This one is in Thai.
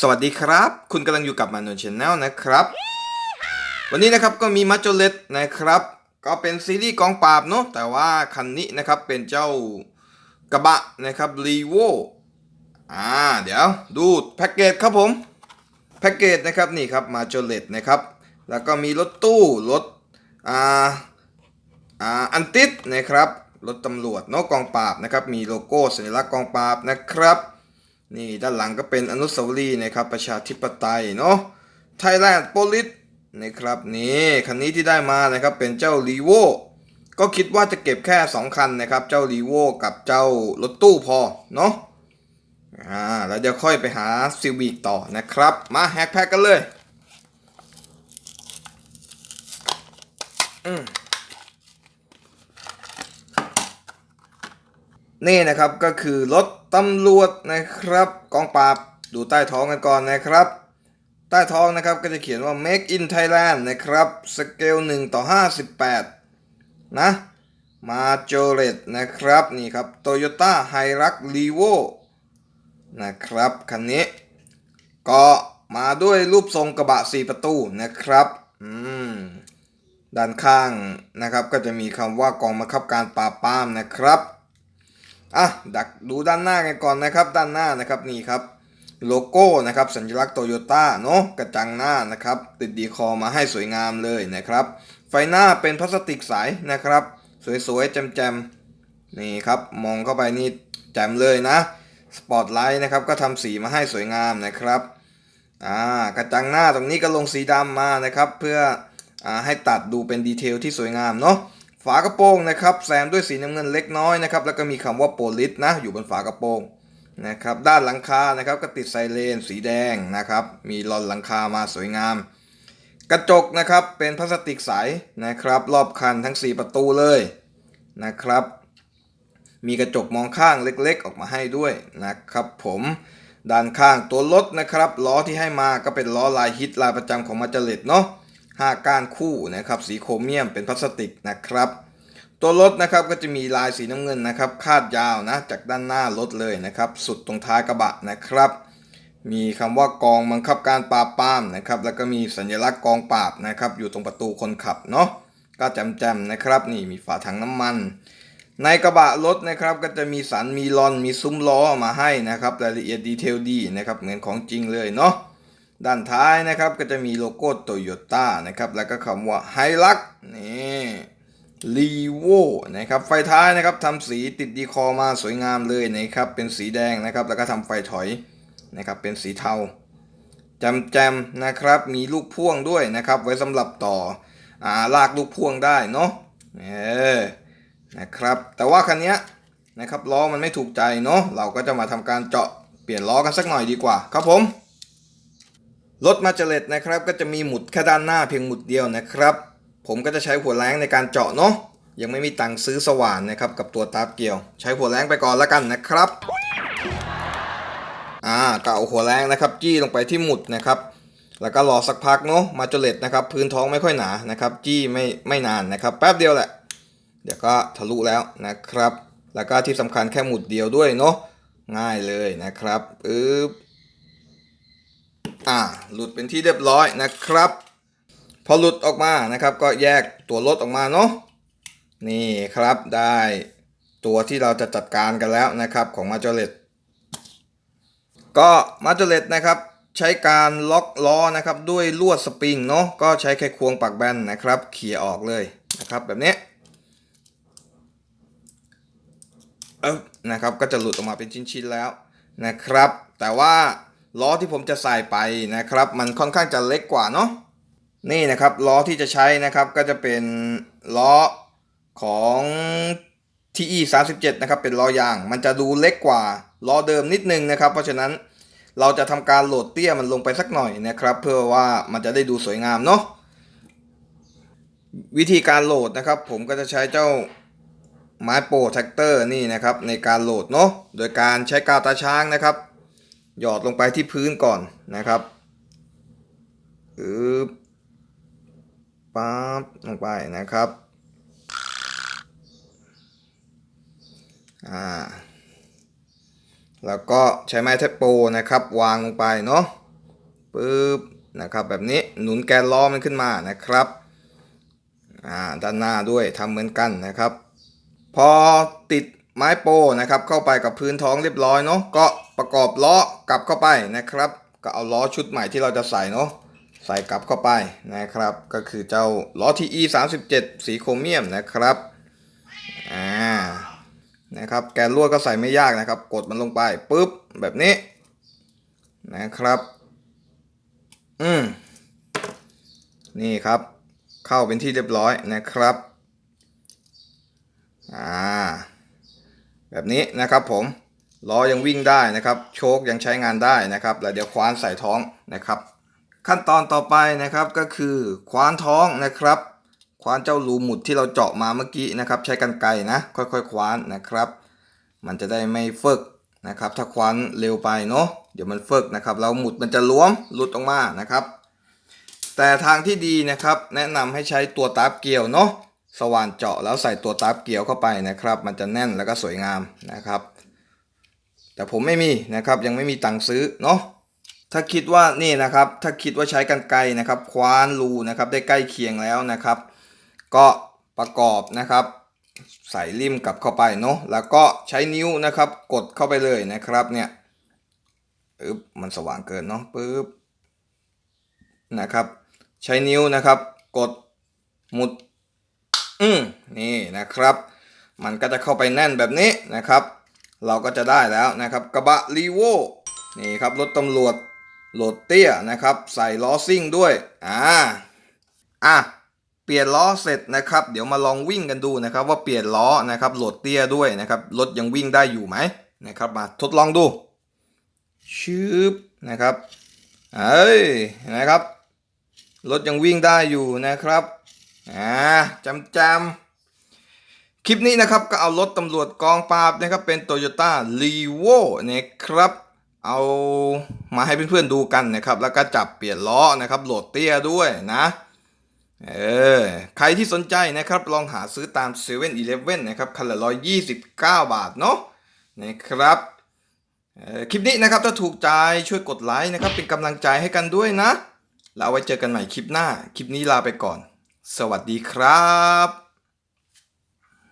สวัสดีครับ คุณกำลังอยู่กับมานนชแนลนะครับ วันนี้นะครับก็มีมัจโจเลตนะครับ ก็เป็นซีรีส์กองปราบเนาะแต่ว่าคันนี้นะครับเป็นเจ้ากระบะนะครับรีโวอ่าเดี๋ยวดูแพ็กเกจครับผมแพ็กเกจนะครับนี่ครับมาโจเลตนะครับ แล้วก็มีรถตู้รถอ่าอ่าอันติดนะครับรถตำรวจเนาะกองปราบนะครับมีโลโก้สัญลักษณ์กองปราบนะครับ นี่ด้านหลังก็เป็นอนุสาวรีย์นะครับประชาธิปไตยเนาะไทยแลนด์โพลิสนะครับนี่คันนี้ที่ได้มานะครับเป็นเจ้ารีโวก็คิดว่าจะเก็บแค่ 2 คันนะครับ เจ้ารีโวกับเจ้ารถตู้พอเนาะอ่าแล้วเดี๋ยวค่อยไปหาซิวิกต่อนะครับ มาแฮกแพ็กกันเลยนี่นะครับก็คือรถตำรวจนะครับกองปราบดูใต้ท้องกันก่อนนะครับ ใต้ท้องนะครับก็จะเขียนว่า make in Thailand นะครับสเกล1ต่อ 58 นะมาโจเรตนะครับนี่ครับ Toyota Hilux Revo นะครับคันนี้ ก็มาด้วยรูปทรงกระบะ 4 ประตูนะครับอืมด้านข้างนะครับก็จะมีคำว่ากองบังคับการปราบปรามนะครับ อะดักดูด้านหน้ากันก่อนนะครับด้านหน้านะครับนี่ครับโลโก้นะครับสัญลักษณ์โตโยต้าเนาะกระจังหน้านะครับติดดีคอมาให้สวยงามเลยนะครับ ไฟหน้าเป็นพลาสติกใสนะครับ สวยๆแจ่มๆนี่ครับมองเข้าไปนี่แจ่มเลยนะสปอตไลท์นะครับก็ทำสีมาให้สวยงามนะครับอ่ากระจังหน้าตรงนี้ก็ลงสีดำมานะครับ เพื่ออให้ตัดดูเป็นดีเทลที่สวยงามเนาะ ฝากระโปรงนะครับแซมด้วยสีน้ำเงินเล็กน้อยนะครับแล้วก็มีคำว่าโปลิสนะอยู่บนฝากระโปรงนะครับด้านหลังคานะครับก็ติดไซเรนสีแดงนะครับมีลอนหลังคามาสวยงาม กระจกนะครับเป็นพลาสติกใสนะครับรอบคันทั้ง 4 ประตูเลยนะครับ มีกระจกมองข้างเล็กๆ ออกมาให้ด้วยนะครับผมด้านข้างตัวรถนะครับล้อที่ให้มาก็เป็นล้อลายฮิตลายประจำของมาจเลตเนาะห้าก้านคู่นะครับสีโครเมียมเป็นพลาสติกนะครับ ตัวรถนะครับก็จะมีลายสีน้ำเงินนะครับ คาดยาวนะจากด้านหน้ารถเลยนะครับ สุดตรงท้ายกระบะนะครับ มีคำว่ากองบังคับการปราบปรามนะครับ แล้วก็มีสัญลักษณ์กองปราบนะครับ อยู่ตรงประตูคนขับเนาะก็แจ่มๆนะครับ นี่มีฝาถังน้ำมัน ในกระบะรถนะครับ ก็จะมีสันมีลอนมีซุ้มล้อมาให้นะครับรายละเอียดดีเทลดีนะครับเหมือนของจริงเลยเนาะด้านท้ายนะครับก็จะมีโลโก้โตโยต้านะครับแล้วก็คำว่าไฮลักนี่ รีโวนะครับไฟท้ายนะครับทำสีติดดีคอมาสวยงามเลยนะครับเป็นสีแดงนะครับแล้วก็ทำไฟถอยนะครับเป็นสีเทาแจมนะครับมีลูกพ่วงด้วยนะครับ ไว้สำหรับต่ออ่าลากลูกพ่วงได้เนาะเออนะครับแต่ว่าคันนี้นะครับล้อมันไม่ถูกใจเนาะเราก็จะมาทำการเจาะเปลี่ยนล้อกันสักหน่อยดีกว่าครับผมรถมาเจเลตนะครับก็จะมีหมุดแค่ด้านหน้าเพียงหมุดเดียวนะครับ ผมก็จะใช้หัวแรงในการเจาะเนาะยังไม่มีตังค์ซื้อสว่านนะครับกับตัวตาบเกี่ยว ใช้หัวแรงไปก่อนแล้วกันนะครับอ่าก็เอาหัวแรงนะครับ จี้ลงไปที่หมุดนะครับแล้วก็รอสักพักเนาะมาเจเลตนะครับ พื้นท้องไม่ค่อยหนานะครับ จี้ไม่ไม่นานนะครับ แป๊บเดียวแหละ เดี๋ยวก็ทะลุแล้วนะครับ แล้วก็ที่สำคัญแค่หมุดเดียวด้วยเนาะง่ายเลยนะครับปึ๊บอ่าหลุดเป็นที่เรียบร้อยนะครับ พอหลุดออกมานะครับ ก็แยกตัวรถออกมาเนาะนี่ครับได้ตัวที่เราจะจัดการกันแล้วนะครับของมาจเลตก็มาจเลตนะครับใช้การล็อกล้อนะครับด้วยลวดสปริงเนาะก็ใช้แค่ควงปักแบนนะครับเขี่ยออกเลยนะครับแบบนี้เออนะครับก็จะหลุดออกมาเป็นชิ้นๆแล้วนะครับ แต่ว่าล้อที่ผมจะใส่ไปนะครับ มันค่อนข้างจะเล็กกว่าเนาะ นี่นะครับล้อที่จะใช้นะครับก็จะเป็นล้อของ TE 37นะครับเป็นล้อยาง มันจะดูเล็กกว่าล้อเดิมนิดนึงนะครับ เพราะฉะนั้นเราจะทำการโหลดเตี้ยมันลงไปสักหน่อยนะครับ เพื่อว่ามันจะได้ดูสวยงามเนาะวิธีการโหลดนะครับ ผมก็จะใช้เจ้าไม้โปรแท็กเตอร์นี่นะครับในการโหลดเนาะโดยการใช้กาวตาช้างนะครับ หยอดลงไปที่พื้นก่อนนะครับอึบ ปั๊บลงไปนะครับ อ่า แล้วก็ใช้ไม้เทปโปนะครับ วางลงไปเนาะปึ๊บนะครับแบบนี้หนุนแกนล้อมันขึ้นมานะครับ อ่าด้านหน้าด้วยทำเหมือนกันนะครับ พอติดไม้โปนะครับ เข้าไปกับพื้นท้องเรียบร้อยเนาะก็ประกอบล้อกลับเข้าไปนะครับ ก็เอาล้อชุดใหม่ที่เราจะใส่เนาะ ใส่กลับเข้าไปนะครับ ก็คือเจ้าล้อ TE 37 สีโครเมียมนะครับอ่านะครับแกนลวดก็ใส่ไม่ยากนะครับ กดมันลงไปปุ๊บแบบนี้นะครับอืมนี่ครับ เข้าเป็นที่เรียบร้อยนะครับอ่าแบบนี้นะครับผมล้อยังวิ่งได้นะครับ โชคยังใช้งานได้นะครับแล้วเดี๋ยวคว้านใส่ท้องนะครับ ขั้นตอนต่อไปนะครับก็คือคว้านท้องนะครับ คว้านเจ้ารูหมุดที่เราเจาะมาเมื่อกี้นะครับ ใช้กันไกรนะ ค่อยๆคว้านนะครับ มันจะได้ไม่เฟิกนะครับ ถ้าคว้านเร็วไปเนาะเดี๋ยวมันเฟิกนะครับแล้วหมุดมันจะล้วมหลุดออกมานะครับ แต่ทางที่ดีนะครับแนะนำให้ใช้ตัวตาบเกี่ยวเนาะสว่านเจาะแล้วใส่ตัวตาบเกี่ยวเข้าไปนะครับ มันจะแน่นแล้วก็สวยงามนะครับ แต่ผมไม่มีนะครับยังไม่มีตังค์ซื้อเนาะ ถ้าคิดว่านี่นะครับถ้าคิดว่าใช้กันไกรนะครับ คว้านรูนะครับได้ใกล้เคียงแล้วนะครับ ก็ประกอบนะครับ ใส่ริมกลับเข้าไปเนาะแล้วก็ใช้นิ้วนะครับ กดเข้าไปเลยนะครับเนี่ยปึ๊บมันสว่างเกินเนาะปึ๊บนะครับ ใช้นิ้วนะครับ กดหมุดอืมนี่นะครับ มันก็จะเข้าไปแน่นแบบนี้นะครับ เราก็จะได้แล้วนะครับ กระบะรีโวนี่ครับรถตำรวจ โหลดเตี้ยนะครับ ใส่ล้อซิ่งด้วย อ่า อะ เปลี่ยนล้อเสร็จนะครับ เดี๋ยวมาลองวิ่งกันดูนะครับ ว่าเปลี่ยนล้อนะครับโหลดเตี้ยด้วยนะครับ รถยังวิ่งได้อยู่ไหมนะครับ มาทดลองดู ชืบนะครับ เอ้ย นะครับ รถยังวิ่งได้อยู่นะครับ อ่าจำจำคลิปนี้นะครับก็เอารถตำรวจกองปราบนะครับเป็น Toyota r e v o นะครับ เอามาให้เพื่อนๆดูกันนะครับ แล้วก็จับเปลี่ยนล้อนะครับ โหลดเตี้ยด้วยนะเออใครที่สนใจนะครับ ลองหาซื้อตาม7 e เ e ่ e อนะครับคันละ129บาทเนาะนะครับออคลิปนี้นะครับถ้าถูกใจช่วยกดไลค์นะครับ เป็นกำลังใจให้กันด้วยนะ แล้วไว้เจอกันใหม่คลิปหน้า คลิปนี้ลาไปก่อน สวัสดีครับ